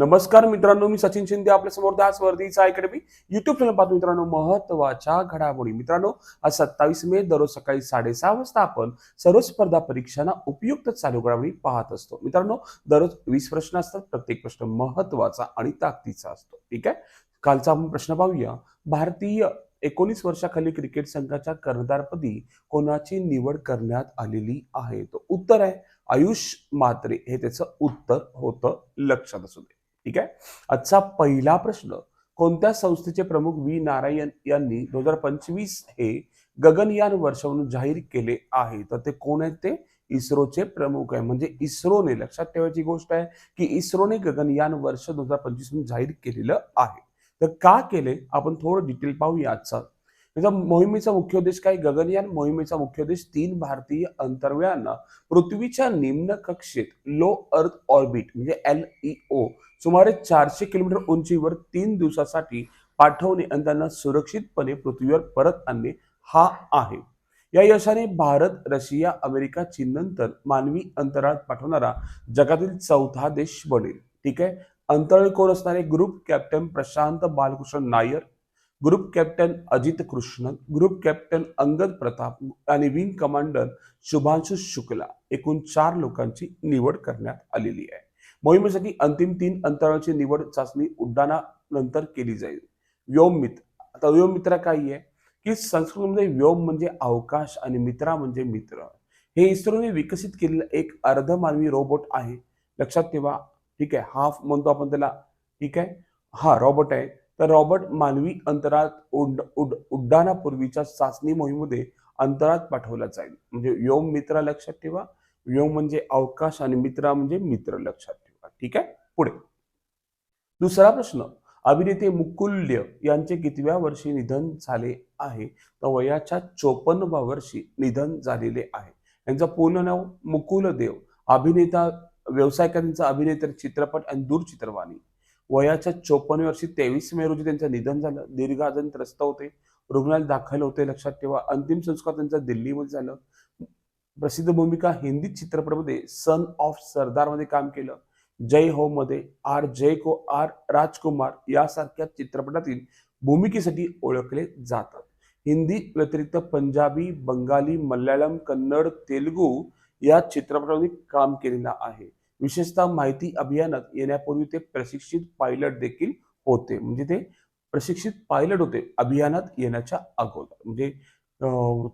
नमस्कार मित्रांनो मी सचिन शिंदे आपल्यासमोर दास वर्दीचा अकॅडमी युट्यूब चॅनल पाहतो. मित्रांनो महत्त्वाच्या घडामोडी. मित्रांनो आज सत्तावीस मे दररोज सकाळी साडेसहा वाजता आपण सर्व स्पर्धा परीक्षांना उपयुक्त चालू घडामोडी पाहत असतो. मित्रांनो दररोज वीस प्रश्न असतात. प्रत्येक प्रश्न महत्त्वाचा आणि ताकदीचा असतो. ठीक आहे? कालचा आपण प्रश्न पाहूया. भारतीय एकोणीस वर्षाखाली क्रिकेट संघाच्या कर्णधारपदी कोणाची निवड करण्यात आलेली आहे? तो उत्तर आहे आयुष मात्रे हे त्याचं उत्तर होतं लक्षात असू दे. ठीक आहे? आजचा पहिला प्रश्न कोणत्या संस्थेचे प्रमुख व्ही. नारायण यांनी दोन हजार पंचवीस हे गगनयान वर्ष म्हणून जाहीर केले आहे? तर ते कोण आहेत ते? इस्रोचे प्रमुख आहे. म्हणजे इस्रोने लक्षात ठेवायची गोष्ट आहे की इस्रोने गगनयान वर्ष दोन हजार पंचवीस म्हणून जाहीर केलेलं आहे. तर का केले? आपण थोडं डिटेल पाहूया आजचा त्याचा मोहिमेचा मुख्य उद्देश काय? गगनयान मोहिमेचा मुख्य उद्देश तीन भारतीय अंतर्व्यांना पृथ्वीच्या निम्न कक्षेत लो अर्थ ऑर्बिट म्हणजे एल ई ओ सुमारे चारशे किलोमीटर उंचीवर तीन दिवसासाठी पाठवणे आणि त्यांना सुरक्षितपणे पृथ्वीवर परत आणणे हा आहे. या यशाने भारत रशिया अमेरिका चीननंतर मानवी अंतराळात पाठवणारा जगातील चौथा देश बनेल. ठीक आहे? अंतराळ कोण असणारे group captain Prashant Balkrishna Nair group captain Ajit Krishnan group captain Angad Pratap आणि विंग कमांडर शुभांशु शुक्ला एकूण चार लोकांची निवड करण्यात आलेली आहे. मोहिमेसाठी अंतिम तीन अंतराळाची निवड चाचणी उड्डाणानंतर केली जाईल. व्योममित्र आता व्योममित्र काय आहे? की संस्कृतमध्ये व्योम म्हणजे अवकाश आणि मित्रा म्हणजे मित्र. हे इस्रोने विकसित केलेलं एक अर्धमानवी रोबोट आहे. लक्षात ठेवा ठीक आहे हाफ म्हणतो आपण त्याला ठीक आहे? हा रॉबोट आहे. तर रॉबर्ट मानवी अंतराळात उड्ड उड उड्डाणापूर्वीच्या चाचणी मोहिमेमध्ये अंतराळात पाठवला जाईल. म्हणजे व्योम मित्र लक्षात ठेवा. व्योम म्हणजे अवकाश आणि मित्रा म्हणजे मित्र लक्षात ठेवा. ठीक आहे? पुढे. दुसरा प्रश्न. अभिनेते मुकुल्य यांचे कितव्या वर्षी निधन झाले आहे? तर वयाच्या चोपन्नव्या वर्षी निधन झालेले आहे. यांचं पूर्ण नाव मुकुल देव अभिनेता व्यावसायिकांचा अभिनेता चित्रपट आणि दूरचित्रवाणी. वयाच्या चोपन्न वर्षी तेवीस मे रोजी त्यांचं निधन झालं. दीर्घ आजारी त्रस्त होते. रुग्णालयात दाखल होते लक्षात ठेवा. अंतिम संस्कार त्यांचा दिल्लीमध्ये झालं. प्रसिद्ध भूमिका हिंदी चित्रपटामध्ये सन ऑफ सरदारमध्ये काम केलं. जय हो मध्ये आर जय को आर राजकुमार यासारख्या चित्रपटातील भूमिकेसाठी ओळखले जातात. हिंदी व्यतिरिक्त पंजाबी बंगाली मल्याळम कन्नड तेलुगू या चित्रपटामध्ये काम केलेलं आहे. विशेषतः माहिती अभियानात येण्यापूर्वी ते प्रशिक्षित पायलट देखील होते. म्हणजे ते प्रशिक्षित पायलट होते अभियानात येण्याच्या अगोदर. म्हणजे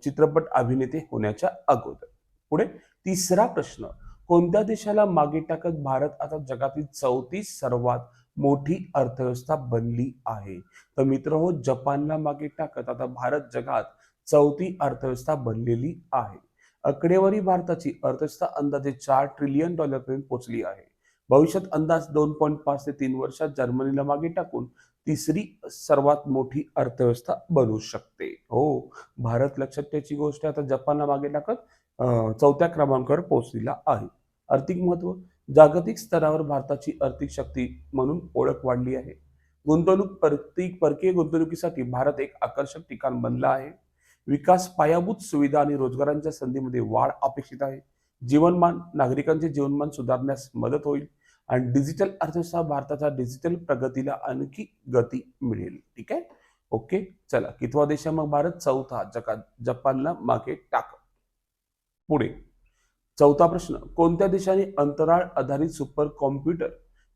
चित्रपट अभिनेते होण्याच्या अगोदर. पुढे तिसरा प्रश्न. कोणत्या देशाला मागे टाकत भारत आता जगातील चौथी सर्वात मोठी अर्थव्यवस्था बनली आहे? तर मित्र हो जपानला मागे टाकत आता भारत जगात चौथी अर्थव्यवस्था बनलेली आहे. आकडेवारी भारताची अर्थव्यवस्था अंदाजे चार ट्रिलियन डॉलरपर्यंत पोहोचली आहे. भविष्यात अंदाज दोन पॉईंट पाच ते तीन वर्षात जर्मनीला मागे टाकून तिसरी सर्वात मोठी अर्थव्यवस्था बनू शकते. हो भारत लक्षात त्याची गोष्ट आता जपानला मागे टाकत चौथ्या क्रमांकावर पोहोचलेला आहे. आर्थिक महत्त्व जागतिक स्तरावर भारताची आर्थिक शक्ती म्हणून ओळख वाढली आहे. गुंतवणूक प्रत्येक परकीय गुंतवणुकीसाठी भारत एक आकर्षक ठिकाण बनला आहे. विकास पायाभूत सुविधा आणि रोजगारांच्या संधीमध्ये वाढ अपेक्षित आहे. जीवनमान नागरिकांचे जीवनमान सुधारण्यास मदत होईल आणि डिजिटल अर्थव्यवस्था भारताच्या डिजिटल प्रगतीला आणखी गती मिळेल. ठीक आहे? ओके चला. कितवा देश मग भारत? चौथा. जगात जपानला मागे टाक. पुढे. चौथा प्रश्न. कोणत्या देशाने अंतराळ आधारित सुपर कॉम्प्युटर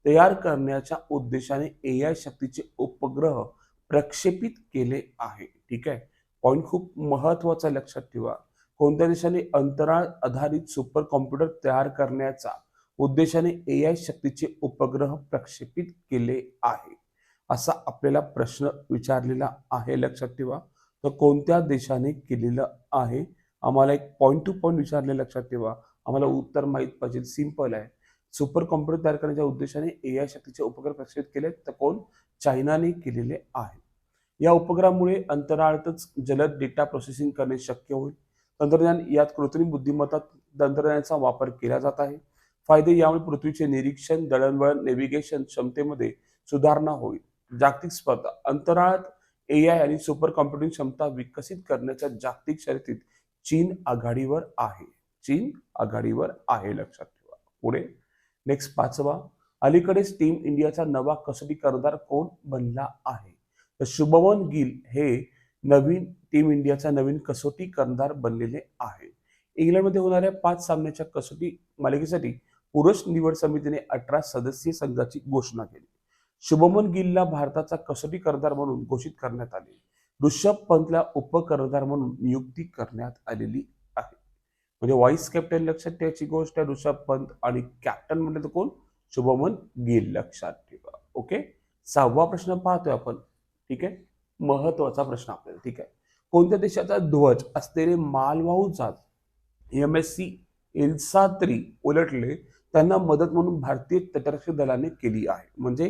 तयार करण्याच्या उद्देशाने ए आय शक्तीचे उपग्रह प्रक्षेपित केले आहे? ठीक आहे? पॉईंट खूप महत्त्वाचा लक्षात ठेवा. कोणत्या देशाने अंतराळ आधारित सुपर कॉम्प्युटर तयार करण्याचा उद्देशाने ए आय शक्तीचे उपग्रह प्रक्षेपित केले आहे? असा आपल्याला प्रश्न विचारलेला आहे लक्षात ठेवा. तर कोणत्या देशाने केलेलं आहे? आम्हाला एक पॉईंट टू पॉईंट विचारले लक्षात ठेवा. आम्हाला उत्तर माहीत पाहिजे सिंपल आहे. सुपर कॉम्प्युटर तयार करण्याच्या उद्देशाने ए आय शक्तीचे उपग्रह प्रक्षेपित केले तर कोण? चायनाने केलेले आहे. या उपग्रहामुळे अंतराळातच जलद डेटा प्रोसेसिंग करणे शक्य होईल. तंत्रज्ञान यात कृत्रिम बुद्धिमत्ता तंत्रज्ञानाचा वापर केला जात आहे. फायदे यामुळे पृथ्वीचे निरीक्षण दळणवळण नेव्हिगेशन क्षमतेमध्ये सुधारणा होईल. जागतिक स्पर्धा अंतराळात ए आय आणि सुपर कॉम्प्युटिंग क्षमता विकसित करण्याच्या जागतिक शर्यतीत चीन आघाडीवर आहे. चीन आघाडीवर आहे लक्षात ठेवा. पुढे नेक्स्ट पाचवा. अलीकडेच टीम इंडियाचा नवा कसोटी कर्णधार कोण बनला आहे? तर शुभमन गिल हे नवीन टीम इंडियाचा नवीन कसोटी कर्णधार बनलेले आहे इंग्लंडमध्ये होणाऱ्या पाच सामन्याच्या कसोटी मालिकेसाठी पुरुष निवड समितीने अठरा सदस्यीय संघाची घोषणा केली. शुभमन गिलला भारताचा कसोटी कर्णधार म्हणून घोषित करण्यात आले. ऋषभ पंतला उपकर्णधार म्हणून नियुक्ती करण्यात आलेली आहे. म्हणजे व्हाईस कॅप्टन लक्षात ठेवायची गोष्ट आहे ऋषभ पंत आणि कॅप्टन म्हणजे तर कोण? शुभमन गिल लक्षात ठेवा. ओके? सहावा प्रश्न पाहतोय आपण. ठीक आहे? महत्त्वाचा प्रश्न आपल्याला ठीक आहे? कोणत्या देशाचा ध्वज असलेले मालवाहू जहाज M S C Elsa three उलटले त्यांना मदत म्हणून भारतीय तटरक्षक दलाने केली आहे. म्हणजे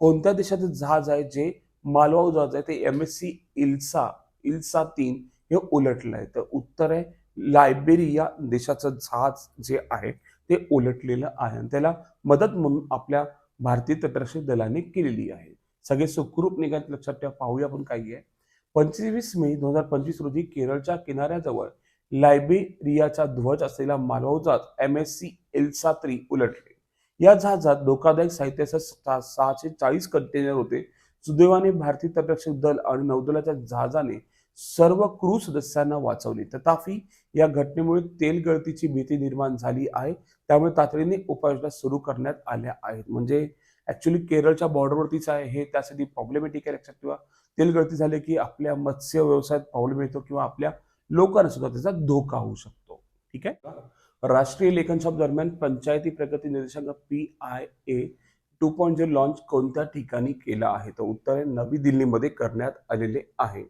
कोणत्या देशाचं जहाज आहे जे मालवाहू जहाज आहे ते M S C Elsa Elsa तीन हे उलटलं आहे? तर उत्तर आहे लायबेरिया देशाचं जहाज जे आहे ते उलटलेलं आहे. आणि त्याला मदत म्हणून आपल्या भारतीय तटरक्षक दलाने केलेली आहे. सगळे सुखरूप निघाले लक्षात ठेवा पाहूया आपण काही आहे. पंचवीस मे दोन हजार पंचवीस रोजी केरळच्या किनाऱ्याजवळ लायबेरियाचा ध्वज असलेला मालवाहू जहाज M S C Elsa three उलटले. या जहाजात धोकादायक साहित्यासह सा- सहाशे चाळीस कंटेनर होते. सुदैवाने भारतीय तटरक्षक दल आणि नौदलाच्या जहाजाने सर्व क्रू सदस्यांना वाचवले. तथापि या घटनेमुळे तेल गळतीची भीती निर्माण झाली आहे. त्यामुळे तातडीने उपाययोजना सुरू करण्यात आल्या आहेत. म्हणजे ऍक्च्युली केरळच्या बॉर्डरवरतीच आहे. हे त्यासाठी प्रॉब्लेमॅटिक आहे लक्षात ठेवा. तेलगळती झाले की आपल्या मत्स्य व्यवसायात प्रॉब्लेम येतो किंवा आपल्या लोकांना सुद्धा त्याचा धोका होऊ शकतो. ठीक आहे? राष्ट्रीय लेखनशाप दरम्यान पंचायती प्रगती निर्देशांक P I A two point zero launch कोणत्या ठिकाणी केला आहे? तर उत्तर आहे नवी दिल्लीमध्ये करण्यात आलेले आहे.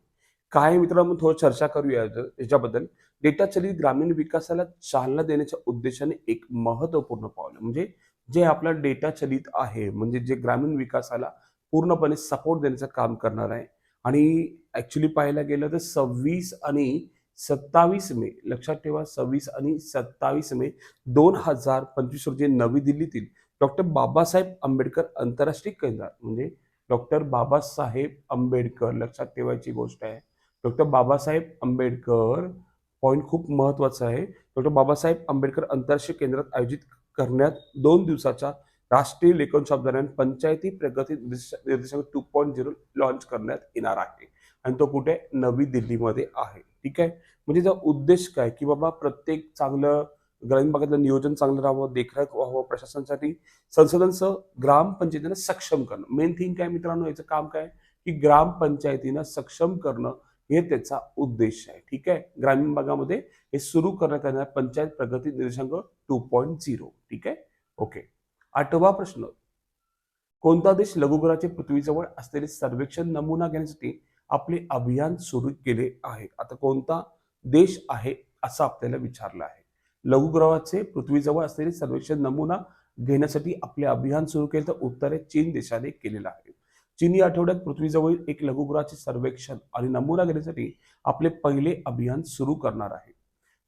काय मित्रांनो? थोडं चर्चा करूया याच्याबद्दल. डेटा चलित ग्रामीण विकासाला चालना देण्याच्या उद्देशाने एक महत्त्वपूर्ण पाऊल आहे. म्हणजे जे आपला डेटा चलित आहे म्हणजे जे ग्रामीण विकासाला पूर्णपणे सपोर्ट देण्याचं काम करणार आहे. आणि ॲक्च्युली पाहायला गेलं तर सव्वीस आणि सत्तावीस मे लक्षात ठेवा सव्वीस आणि सत्तावीस मे दोन हजार पंचवीस रोजी नवी दिल्लीतील डॉक्टर बाबासाहेब आंबेडकर आंतरराष्ट्रीय केंद्र म्हणजे डॉक्टर बाबासाहेब आंबेडकर लक्षात ठेवायची गोष्ट आहे. डॉक्टर बाबासाहेब आंबेडकर पॉईंट खूप महत्त्वाचा आहे. डॉक्टर बाबासाहेब आंबेडकर आंतरराष्ट्रीय केंद्रात आयोजित करण्यात दोन दिवसाच्या राष्ट्रीय लेखनशॉप दरम्यान पंचायती प्रगती निर्देश- निर्देशांक टू पॉईंट झिरो लॉन्च करण्यात येणार आहे. आणि तो कुठे? नवी दिल्लीमध्ये आहे. ठीक आहे? म्हणजे त्याचा उद्देश काय? की बाबा प्रत्येक चांगलं ग्रामीण भागातलं नियोजन चांगलं राहावं देखरेख व्हावं प्रशासनासाठी संसदांचं ग्रामपंचायतींना सक्षम करणं. मेन थिंग काय मित्रांनो? याचं काम काय? की ग्रामपंचायतींना सक्षम करणं हे त्याचा उद्देश आहे. ठीक आहे? ग्रामीण भागामध्ये हे सुरू करण्यात येणार पंचायत प्रगती निर्देशांक टू पॉईंट झिरो ठीक आहे? ओके आठवा प्रश्न. कोणता देश लघुग्रहाचे पृथ्वीजवळ असलेले सर्वेक्षण नमुना घेण्यासाठी आपले अभियान सुरू केले आहे? आता कोणता देश आहे असं आपल्याला विचारलं आहे. लघुग्रहाचे पृथ्वीजवळ असलेले सर्वेक्षण नमुना घेण्यासाठी आपले अभियान सुरू केले तर उत्तर चीन देशाने केलेलं आहे. चीन या आठवड्यात पृथ्वीजवळील एक लघुग्रहाचे सर्वेक्षण आणि नमुना घेण्यासाठी आपले पहिले अभियान सुरू करणार आहे.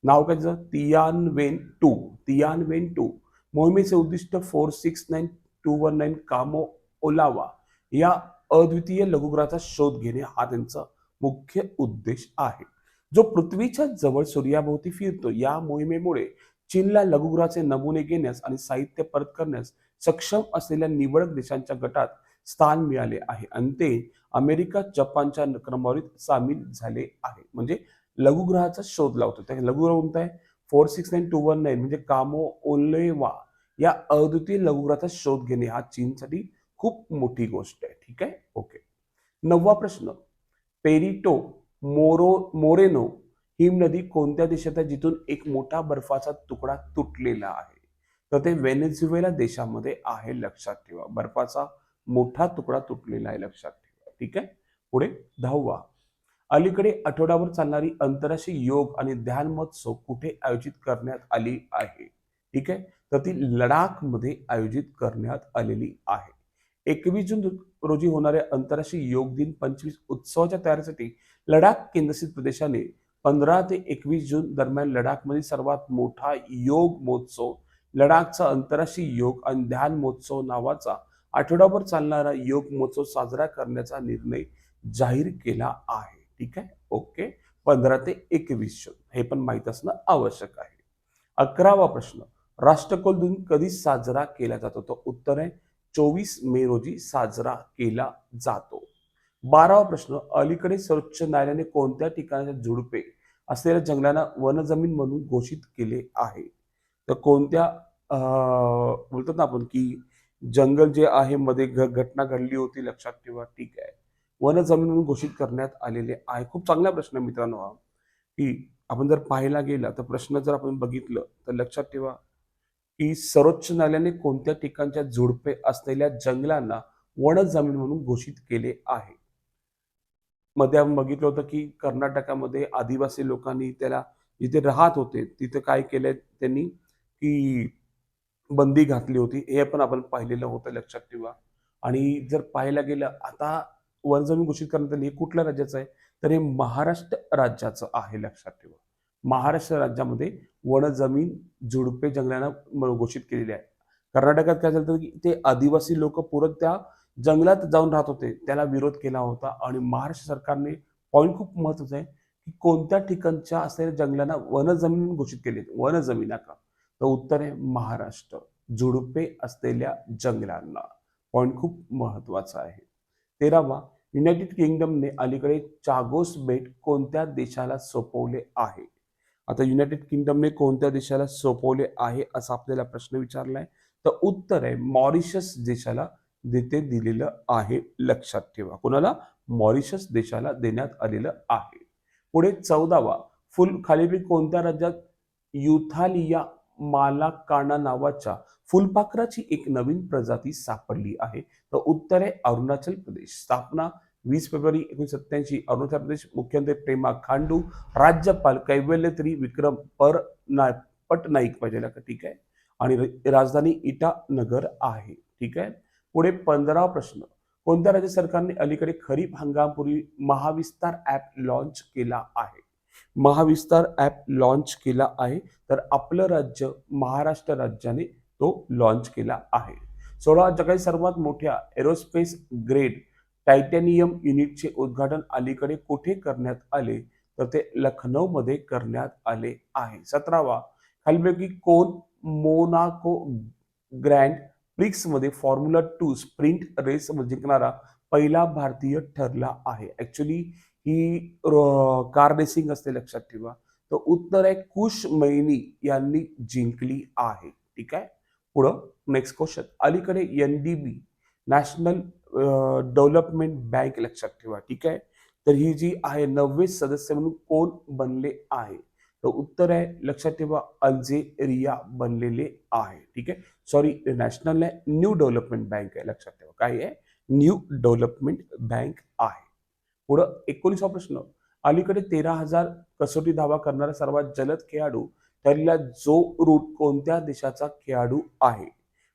नाव काय त्याचं? Tianwen two. Tianwen two. मोहिमेचे उद्दिष्ट four six nine two one nine Kamo'oalewa. या अद्वितीय लघुग्रहाचा शोध घेणे हा त्यांचा मुख्य उद्देश आहे. जो पृथ्वीच्या जवळ सूर्याभोवती फिरतो या मोहिमेमुळे चीनला लघुग्रहाचे नमुने घेण्यास आणि साहित्य परत करण्यास सक्षम असलेल्या निवडक देशांच्या गटात स्थान मिळाले आहे. आणि ते अमेरिका जपानच्या क्रमवारीत सामील झाले आहे. म्हणजे लघुग्रहाचा शोध लावतो. त्या लघुग्रह कोणता आहे? Four six nine two one nine म्हणजे कामो ओलेवा या अद्वितीय लघुग्रहाचा शोध घेणे हा चीनसाठी खूप मोठी गोष्ट आहे. ठीक आहे? ओके. नववा प्रश्न. पेरिटो मोरो मोरेनो हिम नदी कोणत्या देशात आहे? जिथून एक मोठा बर्फाचा तुकडा तुटलेला आहे. तर ते व्हेनेझुएला देशामध्ये आहे लक्षात ठेवा. बर्फाचा मोठा तुकडा तुटलेला आहे लक्षात ठेवा. ठीक आहे? पुढे दहावा. अलीकडे आठवड्यावर चालणारी आंतरराष्ट्रीय योग आणि ध्यान महोत्सव कुठे आयोजित करण्यात आली आहे? ठीक आहे? तर ती लडाखमध्ये आयोजित करण्यात आलेली आहे. एकवीस जून रोजी होणाऱ्या आंतरराष्ट्रीय योग दिन पंचवीस उत्सवाच्या तयारीसाठी लडाख केंद्रशासित प्रदेशाने पंधरा ते एकवीस जून दरम्यान लडाखमधील सर्वात मोठा योग महोत्सव लडाखचा आंतरराष्ट्रीय योग आणि ध्यान महोत्सव नावाचा आठवडाभर चालणारा योग महोत्सव साजरा करण्याचा निर्णय जाहीर केला आहे. ठीक आहे? ओके. पंधरा ते एकवीस जून. हे पण माहीत असणं आवश्यक आहे. अकरावा प्रश्न. राष्ट्रकुल दिन कधी साजरा केला जातो? तो उत्तर आहे चोवीस मे रोजी साजरा केला जातो. बारावा प्रश्न. अलीकडे सर्वोच्च न्यायालयाने कोणत्या ठिकाणाच्या झुडपे असलेल्या जंगलांना वनजमीन म्हणून घोषित केले आहे? तर कोणत्या बोलतात ना आपण की जंगल जे आहे मध्ये घ- घटना घडली होती लक्षात ठेवा ठीक आहे. वन जमीन म्हणून घोषित करण्यात आलेले आहे. खूप चांगला प्रश्न आहे मित्रांनो हा की आपण जर पाहायला गेला तर प्रश्न जर आपण बघितलं तर लक्षात ठेवा की सर्वोच्च न्यायालयाने कोणत्या ठिकाणच्या झुडपे असलेल्या जंगलांना वन जमीन म्हणून घोषित केले आहे? मध्ये आपण बघितलं होतं की कर्नाटकामध्ये आदिवासी लोकांनी त्याला जिथे राहत होते तिथे काय केलंय त्यांनी की बंदी घातली होती हे पण आपण पाहिलेलं होतं लक्षात ठेवा. आणि जर पाहायला गेलं आता वनजमीन घोषित करण्यात आली हे कुठल्या राज्याचं आहे? तर हे महाराष्ट्र राज्याचं आहे लक्षात ठेवा. महाराष्ट्र राज्यामध्ये वनजमीन झुडपे जंगलांना घोषित केलेली आहे. कर्नाटकात काय झालं की ते आदिवासी लोक पुरत त्या जंगलात जाऊन राहत होते. त्याला विरोध केला होता आणि महाराष्ट्र सरकारने पॉईंट खूप महत्त्वाचा आहे की कोणत्या ठिकाणच्या असलेल्या जंगलांना वनजमीन घोषित केली. वनजमीना का? तर उत्तर आहे महाराष्ट्र. झुडपे असलेल्या जंगलांना. पॉईंट खूप महत्त्वाचा आहे. तेरावा युनायटेड किंगडमने अलीकडे चागोस बेट कोणत्या देशाला सोपवले आहे? आता युनायटेड किंगडमने कोणत्या देशाला सोपवले आहे असा आपल्याला प्रश्न विचारलाय. तर उत्तर आहे मॉरिशस देशाला देते दिलेलं आहे. लक्षात ठेवा. कोणाला? मॉरिशस देशाला देण्यात आलेलं आहे. पुढे चौदावा फुल खालीपैकी कोणत्या राज्यात? युथालिया मालाकाना नावाच्या फुलपाखराची एक नवीन प्रजाती सापडली आहे. तर उत्तर आहे अरुणाचल प्रदेश. स्थापना वीस फेब्रुवारी एकोणीशे सत्याऐंशी अरुणाचल प्रदेश मुख्यमंत्री प्रेमा खांडू राज्यपाल कैवल्यत्री विक्रम पर ना पटनाईक पाहिजे का ठीक आहे? आणि राजधानी इटानगर आहे. ठीक आहे? पुढे पंधरा प्रश्न. कोणत्या राज्य सरकारने अलीकडे खरीप हंगामपूर्वी महाविस्तार ऍप लॉन्च केला आहे? महाविस्तार ऍप लॉन्च केला आहे. तर आपलं राज्य महाराष्ट्र राज्याने तो लॉन्च केला आहे. सोळा जगातील सर्वात मोठ्या एरोस्पेस ग्रेड टायटॅनियम युनिटचे उद्घाटन अलीकडे कुठे करण्यात आले? तर ते लखनौमध्ये करण्यात आले आहे. सतरावा खालीपैकी कोण मोनाको ग्रँड प्रिक्समध्ये फॉर्म्युला टू स्प्रिंट रेस जिंकणारा पहिला भारतीय ठरला आहे. ॲक्च्युली ही कार रेसिंग असते लक्षात ठेवा. तर उत्तर आहे कुश मैनी यांनी जिंकली आहे. ठीक आहे? पुढं नेक्स्ट क्वेश्चन अलीकडे N D B national development bank लक्षात ठेवा. ठीक आहे? तर ही जी आहे नववे सदस्य म्हणून कोण बनले आहे? तर उत्तर आहे लक्षात ठेवा अल्जेरिया बनलेले आहे. ठीक आहे? सॉरी नॅशनल आहे न्यू डेव्हलपमेंट बँक आहे लक्षात ठेवा. काय आहे? न्यू डेव्हलपमेंट बँक आहे. पुढं एकोणीसा प्रश्न अलीकडे तेरा हजार कसोटी धावा करणारा सर्वात जलद खेळाडू ठरलेला जो रूट कोणत्या देशाचा खेळाडू आहे?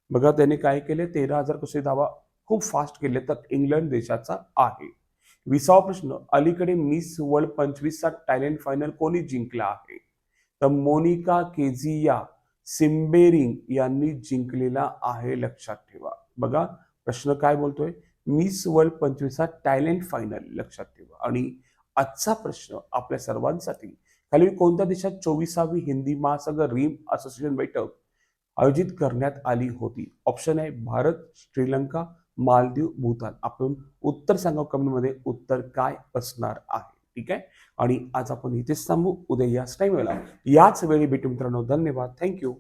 बघा त्याने काय केले? तेरा हजार कसोटी धावा खूप फास्ट केले तर इंग्लंड देशाचा आहे. विसावा प्रश्न अलीकडे मिस वर्ल्ड पंचवीसचा टॅलेंट फायनल कोणी जिंकला आहे? तर मोनिका केझिया सिम्बेरिंग यांनी जिंकलेला आहे लक्षात ठेवा. बघा प्रश्न काय बोलतोय? मिस वर्ल्ड पंचवीसचा टॅलेंट फायनल लक्षात ठेवा. आणि आजचा प्रश्न आपल्या सर्वांसाठी खाली कोणत्या देशात चोवीसावी हिंदी महासागर रिम असोसिएशन बैठक आयोजित करण्यात आली होती? ऑप्शन आहे भारत श्रीलंका मालदीव भूतान. आपण उत्तर सांगा कमेंटमध्ये उत्तर काय असणार आहे. ठीक आहे? आणि आज आपण इथेच थांबू. उद्या याच टाइमला याच वेळी भेटू मित्रांनो. धन्यवाद. थँक्यू